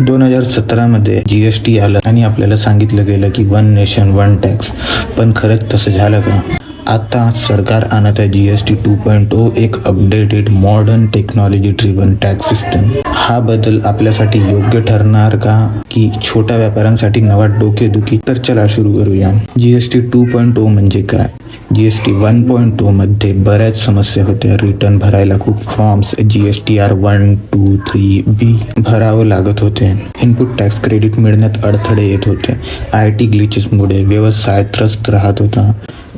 दोन हजार सतरामध्ये जी S T आलं आणि आपल्याला सांगितलं गेलं की वन नेशन वन टॅक्स पण खरंच तसं झालं का? आता सरकार आणत आहे G S T two point O एक updated modern technology driven tax system हा बदल आपल्यासाठी योग्य ठरणार का? की छोट्या व्यापाऱ्यांसाठी नवा डोकेदुखी? तर चला सुरू करूया. G S T two point O म्हणजे काय? G S T one point two मध्ये बऱ्याच समस्या होत्या. रिटर्न भरायला खूप forms G S T R one two three B भरावं लागत होते. इनपुट टॅक्स क्रेडिट मिळण्यात अडथळे येत होते. आय टी ग्लिचेसमुळे व्यवसाय त्रस्त राहत होता.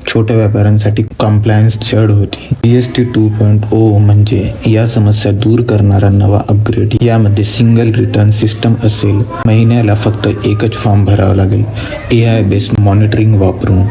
छोट्या व्यापाऱ्यांसाठी कॉम्प्लायन्स जड होती. G S T two point O म्हणजे या समस्या दूर करणारा नवा अपग्रेड यामध्ये सिंगल रिटर्न सिस्टम असेल महिन्याला फक्त एकच फॉर्म भरावा लागेल. ए आय बेस्ड मॉनिटरिंग वापरून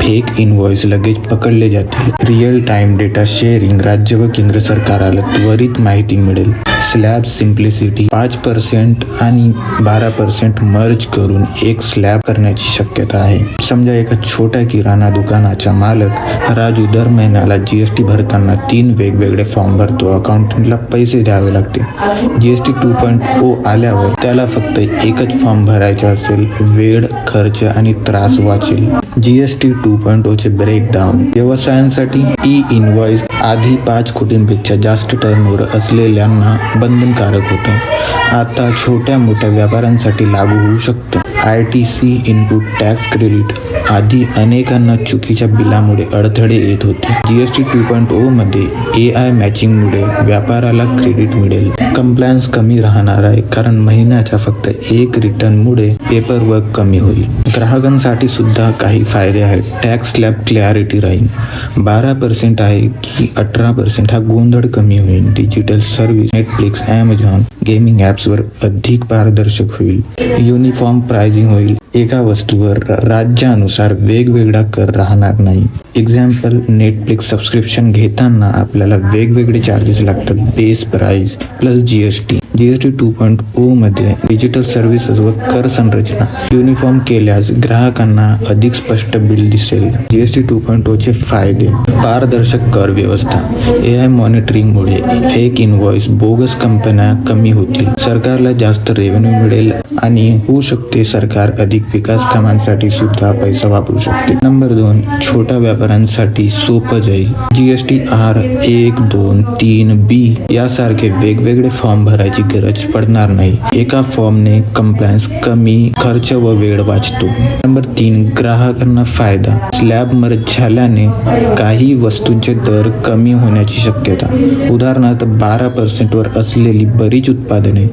फेक इनव्हॉइस लगेच पकडले जातील. रिअल टाइम डेटा शेअरिंग राज्य व केंद्र सरकाराला त्वरित माहिती मिळेल. स्लॅब सिम्प्लिसिटी पाच पर्सेंट आणि बारा पर्सेंट मर्ज करून एक स्लॅब करण्याची शक्यता आहे. समजा एका छोट्या किराणा दुकानाचा मालक राजू दर महिन्याला जीएसटी भरताना तीन वेगवेगळे फॉर्म भरतो. अकाउंटंटला पैसे द्यावे लागते. जीएसटी टू पॉईंट ओ आल्यावर त्याला फक्त एकच फॉर्म भरायचा असेल. वेळ खर्च आणि त्रास वाचेल. जीएसटी टू पॉईंट ओचे ब्रेकडाऊन व्यवसायांसाठी ई इनवॉइस आधी पाच कोटींपेक्षा जास्त टर्नओव्हर असलेल्यांना बंधनकारक होतं. आता छोट्या मोठ्या व्यापाऱ्यांसाठी लागू होऊ शकतं. I T C input tax credit आधी अनेकांना चुकीच्या बिलामुळे अडथळे येत होते. G S T two point ओमध्ये oh ए आय मॅचिंगमुळे व्यापाराला क्रेडिट मिळेल. कंप्लायन्स कमी राहणार आहे कारण महिन्याच्या फक्त एक रिटर्नमुळे पेपर वर्क कमी होईल. ग्राहकांसाठी सुद्धा काही फायदे आहेत. टॅक्स स्लॅब क्लॅरिटी राहील. बारा पर्सेंट आहे की अठरा पर्सेंट हा गोंधळ कमी होईल. Digital service Netflix Amazon gaming ॲप्सवर अधिक पारदर्शक होईल. युनिफॉर्म प्रायझिंग होईल. एका वस्तूवर राज्यानुसार वेगवेगळा कर राहणार नाही. एक्झाम्पल नेटफ्लिक्स सबस्क्रिप्शन घेताना आपल्याला वेगवेगळे चार्जेस लागतात. Base price plus G S T G S T two पॉईंटमध्ये डिजिटल सर्व्हिसेस व कर संरचना. युनिफॉर्म केल्यास ग्राहकांना अधिक स्पष्ट बिल दिसेल. G S T two point चे फायदे. पारदर्शक कर व्यवस्था. ए आय मॉनिटरिंगमुळे फेक इनव्हॉइस बोगस कंपन्या कमी होतील. सरकारला जास्त रेव्हेन्यू मिळेल आणि होऊ शकते सरकार अधिक विकास कामांसाठी सुद्धा पैसा वापरू शकते. नंबर दोन छोट्या व्यापाऱ्यांसाठी सोपं जाईल. जी एस टी आर एक दोन तीन बी यासारखे वेगवेगळे फॉर्म भरायची गरज पडणार नाही. एका फॉर्मने कंप्लायन्स कमी खर्च व वेळ वाचतो. नंबर तीन ग्राहकांना फायदा. स्लॅब मर्ज झाल्याने काही वस्तूंचे दर कमी होण्याची शक्यता. उदाहरणार्थ बारा पर्सेंटवर असलेली बरीच उत्पादने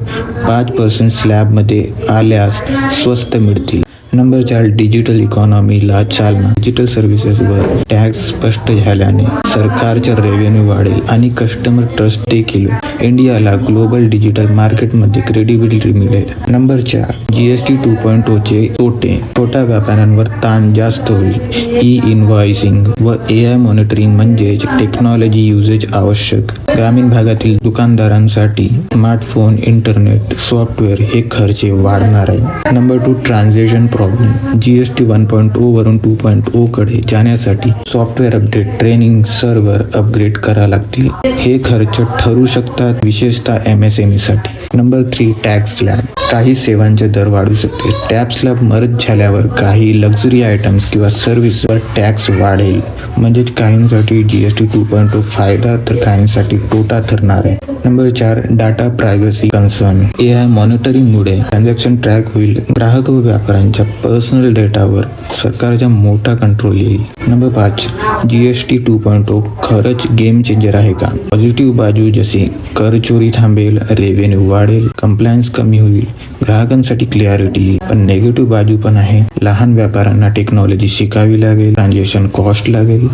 पाच पर्सेंट स्लॅबमध्ये आल्यास स्वस्त मिळतील. नंबर चार डिजिटल इकॉनॉमीला चालना. डिजिटल सर्व्हिसेसवर टॅक्स स्पष्ट झाल्याने सरकारचे रेव्हेन्यू वाढेल आणि कस्टमर ट्रस्ट देखील. इंडियाला ग्लोबल डिजिटल मार्केटमध्ये क्रेडिबिलिटी मिळेल. नंबर चार G S T two point ओचे तोटे. छोट्या व्यापाऱ्यांवर ताण जास्त होईल. ई इनव्हॉइसिंग व ए आय मॉनिटरिंग म्हणजेच टेक्नॉलॉजी युजेज आवश्यक. ग्रामीण भागातील दुकानदारांसाठी स्मार्टफोन इंटरनेट सॉफ्टवेअर हे खर्च वाढणार आहे. Number two transaction problem G S T one point O वरून टू पॉईंट ओ कडे जाण्यासाठी software update training server upgrade करा लागतील. हे खर्च ठरू शकतात विशेषतः एम एस एम ई साठी. नंबर थ्री टॅक्स स्लॅब काही सेवांचे दर वाढू शकते टॅक्स स्लॅब मर्ज झाल्यावर काही लक्झरी आयटम्स किंवा सर्व्हिसवर टॅक्स वाढेल. म्हणजेच काहींसाठी G S T two point two फायदा तर काहींसाठी तोटा ठरणार आहे. नंबर चार data privacy concern A I मॉनिटरिंगमुळे transaction track होईल. ग्राहक व व्यापाऱ्यांच्या पर्सनल डेटावर सरकारचा मोठा कंट्रोल येईल. नंबर पाच G S T two point O खरंच गेम चेंजर आहे का? पॉझिटिव्ह बाजू जसे कर चोरी थांबेल रेव्हेन्यू वाढेल कंप्लायन्स कमी होईल ग्राहकांसाठी क्लिअरिटी येईल. पण नेगेटिव्ह बाजू पण आहे. लहान व्यापाऱ्यांना टेक्नॉलॉजी शिकावी लागेल ट्रान्झॅक्शन कॉस्ट लागेल.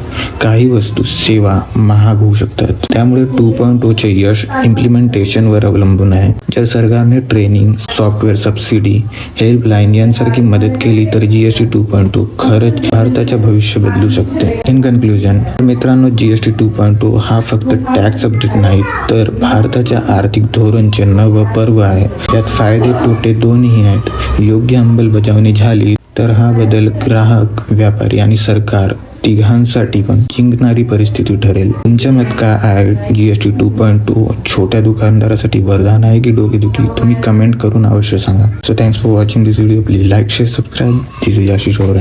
काही वस्तू सेवा महाग होऊ शकतात. त्यामुळे टू पॉईंट ओचे यश इम्प्लिमेंटेशनवर अवलंबून आहे. जर सरकारने ट्रेनिंग सॉफ्टवेअर सबसिडी हेल्पलाईन यांसारखी मदत केली तर जीएसटी टू पॉईंट टू खरंच भारताचे भविष्य बदलू शकते. इन कन्क्लुजन मित्रांनो जीएसटी टू पॉईंट टू हा फक्त टॅक्स अपडेट नाही तर भारताच्या आर्थिक धोरणचे नव पर्व आहे. त्यात फायदे तोटे दोन्ही आहेत. योग्य अंमलबजावणी झाली तर हा बदल ग्राहक व्यापारी आणि सरकार तिघांसाठी पण जिंकणारी परिस्थिती ठरेल. तुमच्या मत काय आहे? G S T two point two छोट्या दुकानदारासाठी वरदान आहे की डोकेदुखी तुम्ही कमेंट करून अवश्य सांगा. So thanks for watching this video please like share subscribe this is Ashish over